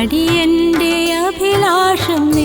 അടിയന്റെ അഭിലാഷം നീ